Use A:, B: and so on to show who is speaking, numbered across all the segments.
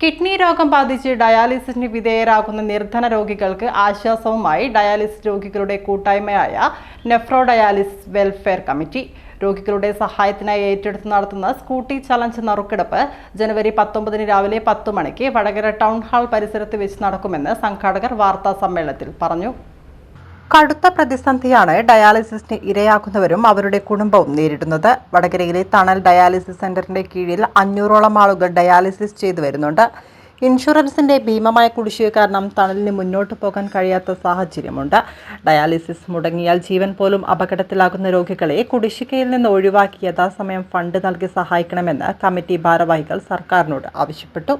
A: Kidney രോഗം ബാധിച്ച് ഡയാലിസിസിന് വിധേയരാകുന്ന നിർധന രോഗികൾക്ക് ആശ്വാസവുമായി ഡയാലിസിസ് രോഗികളുടെ കൂട്ടായ്മയായ നെഫ്രോ ഡയാലിസിസ് വെൽഫെയർ കമ്മിറ്റി. രോഗികളുടെ സഹായത്തിനായി ഏറ്റെടുത്ത് നടത്തുന്ന സ്കൂട്ടി ചലഞ്ച് നറുക്കെടുപ്പ് ജനുവരി പത്തൊമ്പതിന് രാവിലെ പത്ത് മണിക്ക് വടകര ടൗൺ ഹാൾ പരിസരത്ത് വെച്ച് നടക്കുമെന്ന് സംഘാടകർ വാർത്താ സമ്മേളനത്തിൽ പറഞ്ഞു. കടുത്ത പ്രതിസന്ധിയാണ് ഡയാലിസിസിന് ഇരയാകുന്നവരും അവരുടെ കുടുംബവും നേരിടുന്നത്. വടകരയിലെ തണൽ ഡയാലിസിസ് സെന്ററിന്റെ കീഴിൽ അഞ്ഞൂറോളം ആളുകൾ ഡയാലിസിസ് ചെയ്തു വരുന്നുണ്ട്. ഇൻഷുറൻസിന്റെ ഭീമമായ കുടിശ്ശിക കാരണം തണലിന് മുന്നോട്ട് പോകാൻ കഴിയാത്ത സാഹചര്യമുണ്ട്. ഡയാലിസിസ് മുടങ്ങിയാൽ ജീവൻ പോലും അപകടത്തിലാകുന്ന രോഗികളെ കുടിശ്ശികയിൽ നിന്ന് ഒഴിവാക്കി യഥാസമയം ഫണ്ട് നൽകി സഹായിക്കണമെന്ന് കമ്മിറ്റി ഭാരവാഹികൾ സർക്കാരിനോട് ആവശ്യപ്പെട്ടു.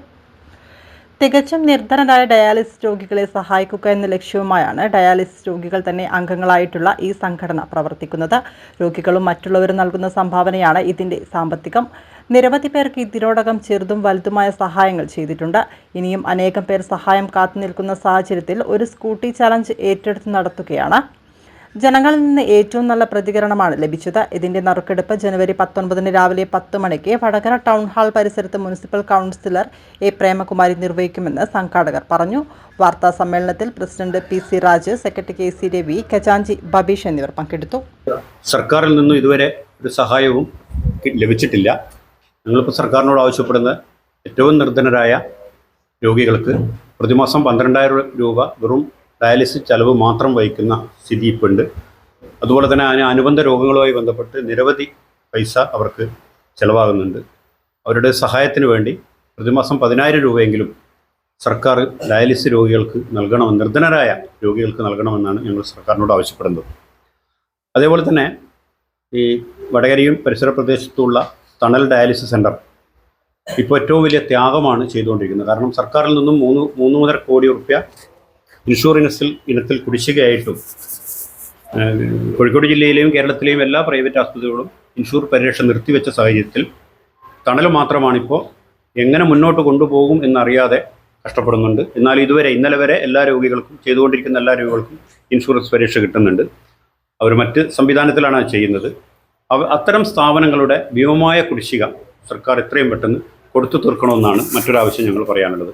A: തികച്ചും നിർധനരായ ഡയാലിസിസ് രോഗികളെ സഹായിക്കുക എന്ന ലക്ഷ്യവുമായാണ് ഡയാലിസിസ് രോഗികൾ തന്നെ അംഗങ്ങളായിട്ടുള്ള ഈ സംഘടന പ്രവർത്തിക്കുന്നത്. രോഗികളും മറ്റുള്ളവരും നൽകുന്ന സംഭാവനയാണ് ഇതിന്റെ സാമ്പത്തികം. നിരവധി പേർക്ക് ഇതിനോടകം ചെറുതും വലുതുമായ സഹായങ്ങൾ ചെയ്തിട്ടുണ്ട്. ഇനിയും അനേകം പേർ സഹായം കാത്തു നിൽക്കുന്ന സാഹചര്യത്തിൽ ഒരു സ്കൂട്ടി ചലഞ്ച് ഏറ്റെടുത്ത് നടത്തുകയാണ്. ജനങ്ങളിൽ നിന്ന് ഏറ്റവും നല്ല പ്രതികരണമാണ് ലഭിച്ചത്. ഇതിന്റെ നറുക്കെടുപ്പ് ജനുവരി പത്തൊൻപതിന് രാവിലെ പത്ത് മണിക്ക് വടകര ടൗൺ ഹാൾ പരിസരത്ത് മുനിസിപ്പൽ കൗൺസിലർ എ പ്രേമകുമാരി നിർവഹിക്കുമെന്ന് സംഘാടകർ പറഞ്ഞു. വാർത്താ സമ്മേളനത്തിൽ president P C Raj secretary K C Ravi ഖജാഞ്ചി Babeesh എന്നിവർ പങ്കെടുത്തു.
B: സർക്കാരിൽ നിന്നും ഇതുവരെ ഒരു സഹായവും ലഭിച്ചിട്ടില്ല. ഞങ്ങളിപ്പോൾ സർക്കാരിനോട് ആവശ്യപ്പെടുന്ന ഏറ്റവും നിർധനരായ രോഗികൾക്ക് പ്രതിമാസം പന്ത്രണ്ടായിരം രൂപ വെറും ഡയാലിസിസ് ചെലവ് മാത്രം വഹിക്കുന്ന സ്ഥിതി ഇപ്പോൾ ഉണ്ട് അതുപോലെ തന്നെ അതിന് അനുബന്ധ രോഗങ്ങളുമായി ബന്ധപ്പെട്ട് നിരവധി പൈസ അവർക്ക് ചിലവാകുന്നുണ്ട്. അവരുടെ സഹായത്തിന് വേണ്ടി പ്രതിമാസം പതിനായിരം രൂപയെങ്കിലും സർക്കാർ ഡയാലിസിസ് രോഗികൾക്ക് നൽകണമെന്ന് നിർധനരായ രോഗികൾക്ക് നൽകണമെന്നാണ് ഞങ്ങൾ സർക്കാരിനോട് ആവശ്യപ്പെടുന്നത്. അതേപോലെ തന്നെ ഈ വടകരയും പരിസര പ്രദേശത്തുള്ള തണൽ ഡയാലിസിസ് സെന്റർ ഇപ്പോൾ ഏറ്റവും വലിയ ത്യാഗമാണ് ചെയ്തുകൊണ്ടിരിക്കുന്നത്. കാരണം സർക്കാരിൽ നിന്നും മൂന്ന് മൂന്ന് മുതൽ കോടി റുപ്യ ഇൻഷുറൻസിൽ ഇനത്തിൽ കുടിശ്ശികയായിട്ടും കോഴിക്കോട് ജില്ലയിലെയും കേരളത്തിലെയും എല്ലാ പ്രൈവറ്റ് ആശുപത്രികളും ഇൻഷൂർ പരിരക്ഷ നിർത്തിവെച്ച സാഹചര്യത്തിൽ തണൽ മാത്രമാണിപ്പോൾ എങ്ങനെ മുന്നോട്ട് കൊണ്ടുപോകും എന്നറിയാതെ കഷ്ടപ്പെടുന്നുണ്ട്. എന്നാൽ ഇതുവരെ ഇന്നലെ വരെ എല്ലാ രോഗികൾക്കും ചെയ്തുകൊണ്ടിരിക്കുന്ന എല്ലാ രോഗികൾക്കും ഇൻഷുറൻസ് പരിരക്ഷ കിട്ടുന്നുണ്ട്. അവർ മറ്റ് സംവിധാനത്തിലാണ് ചെയ്യുന്നത്. അത്തരം സ്ഥാപനങ്ങളുടെ ഭീമമായ കുടിശ്ശിക സർക്കാർ എത്രയും പെട്ടെന്ന് കൊടുത്തു തീർക്കണമെന്നാണ് മറ്റൊരാവശ്യം ഞങ്ങൾ പറയാനുള്ളത്.